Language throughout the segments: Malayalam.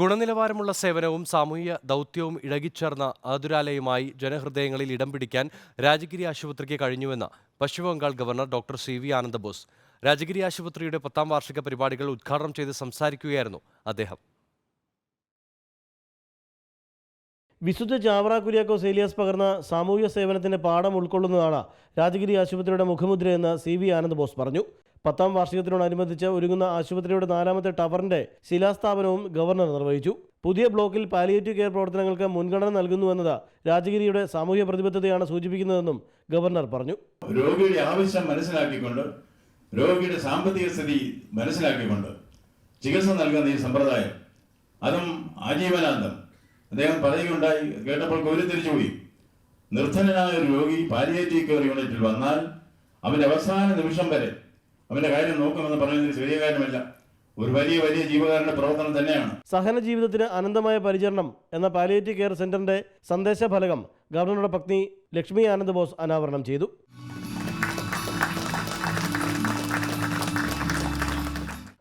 ഗുണനിലവാരമുള്ള സേവനവും സാമൂഹ്യ ദൗത്യവും ഇഴകിച്ചേർന്ന ആതുരാലയമായി ജനഹൃദയങ്ങളിൽ ഇടം പിടിക്കാൻ രാജഗിരി ആശുപത്രിക്ക് കഴിഞ്ഞുവെന്ന് Paschimbangal governor doctor C V Ananda Bose. Rajagiri ആശുപത്രിയുടെ പത്താം വാർഷിക പരിപാടികൾ ഉദ്ഘാടനം ചെയ്ത് സംസാരിക്കുകയായിരുന്നു അദ്ദേഹം. വിശുദ്ധ ചാവറ കുര്യാക്കോസ് ഏലിയാസ് പകർന്ന സാമൂഹ്യ സേവനത്തിന്റെ പാഠം ഉൾക്കൊള്ളുന്നതാണ് രാജഗിരി ആശുപത്രിയുടെ മുഖമുദ്രയെന്ന് സി വി ആനന്ദബോസ് പറഞ്ഞു. പത്താം വാർഷികത്തിനോടനുബന്ധിച്ച് ഒരുങ്ങുന്ന ആശുപത്രിയുടെ നാലാമത്തെ ടവറിന്റെ ശിലാസ്ഥാപനവും ഗവർണർ നിർവഹിച്ചു. പുതിയ ബ്ലോക്കിൽ പാലിയേറ്റീവ് കെയർ പ്രവർത്തനങ്ങൾക്ക് മുൻഗണന നൽകുന്നുവെന്നത് രാജഗിരിയുടെ സാമൂഹ്യ പ്രതിബദ്ധതയാണ് സൂചിപ്പിക്കുന്നതെന്നും ഗവർണർ പറഞ്ഞു. രോഗിയുടെ ആവശ്യം മനസ്സിലാക്കിക്കൊണ്ട് രോഗിയുടെ സാമ്പത്തിക സ്ഥിതി മനസ്സിലാക്കിക്കൊണ്ട് ചികിത്സ നൽകുന്ന ഈ സമ്പ്രദായം. അതും ആജീവനാന്തം. അദ്ദേഹം പറയുകയുണ്ടായി കേട്ടപ്പോൾ കോരിത്തിരിച്ചു തിരിച്ചുപോയി നിർധനനായ ഒരു രോഗി പാലിയേറ്റീവ് കെയർ യൂണിറ്റിൽ വന്നാൽ അവന്റെ അവസാന നിമിഷം വരെ അവന്റെ കാര്യം നോക്കുമെന്ന് പറയുന്നത് ചെറിയ കാര്യമല്ല. ഒരു വലിയ വലിയ ജീവകാരുടെ പ്രവർത്തനം തന്നെയാണ്. സഹന ജീവിതത്തിന് അനന്തമായ പരിചരണം എന്ന പാലിയേറ്റീവ് കെയർ സെന്ററിന്റെ സന്ദേശ ഫലകം ഗവർണറുടെ പത്നി ലക്ഷ്മി ആനന്ദ് ബോസ് അനാവരണം ചെയ്തു.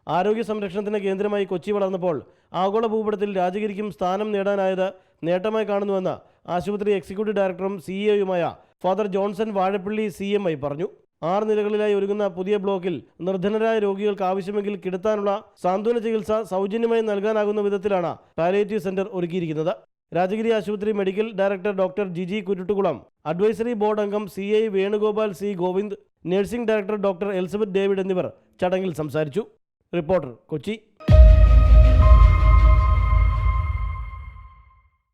ആരോഗ്യ സംരക്ഷണത്തിന് കേന്ദ്രമായി കൊച്ചി വളർന്നപ്പോൾ ആഗോള ഭൂപടത്തിൽ രാജഗിരിക്കും സ്ഥാനം നേടാനായത് നേട്ടമായി കാണുന്നുവെന്ന് ആശുപത്രി എക്സിക്യൂട്ടീവ് ഡയറക്ടറും സിഇഒയുമായ ഫാദർ ജോൺസൺ വാഴപ്പള്ളി സി പറഞ്ഞു. ആറ് നിലകളിലായി ഒരുങ്ങുന്ന പുതിയ ബ്ലോക്കിൽ നിർധനരായ രോഗികൾക്ക് ആവശ്യമെങ്കിൽ കിടത്താനുള്ള സാന്ത്വന ചികിത്സ സൗജന്യമായി നൽകാനാകുന്ന വിധത്തിലാണ് പാലിയേറ്റീവ് സെന്റർ ഒരുക്കിയിരിക്കുന്നത്. രാജഗിരി ആശുപത്രി medical director doctor Jiji Kuruttukulam advisory board അംഗം C I Venugopal C Govind nursing director doctor Elizabeth David എന്നിവർ ചടങ്ങിൽ സംസാരിച്ചു. റിപ്പോർട്ടർ കൊച്ചി.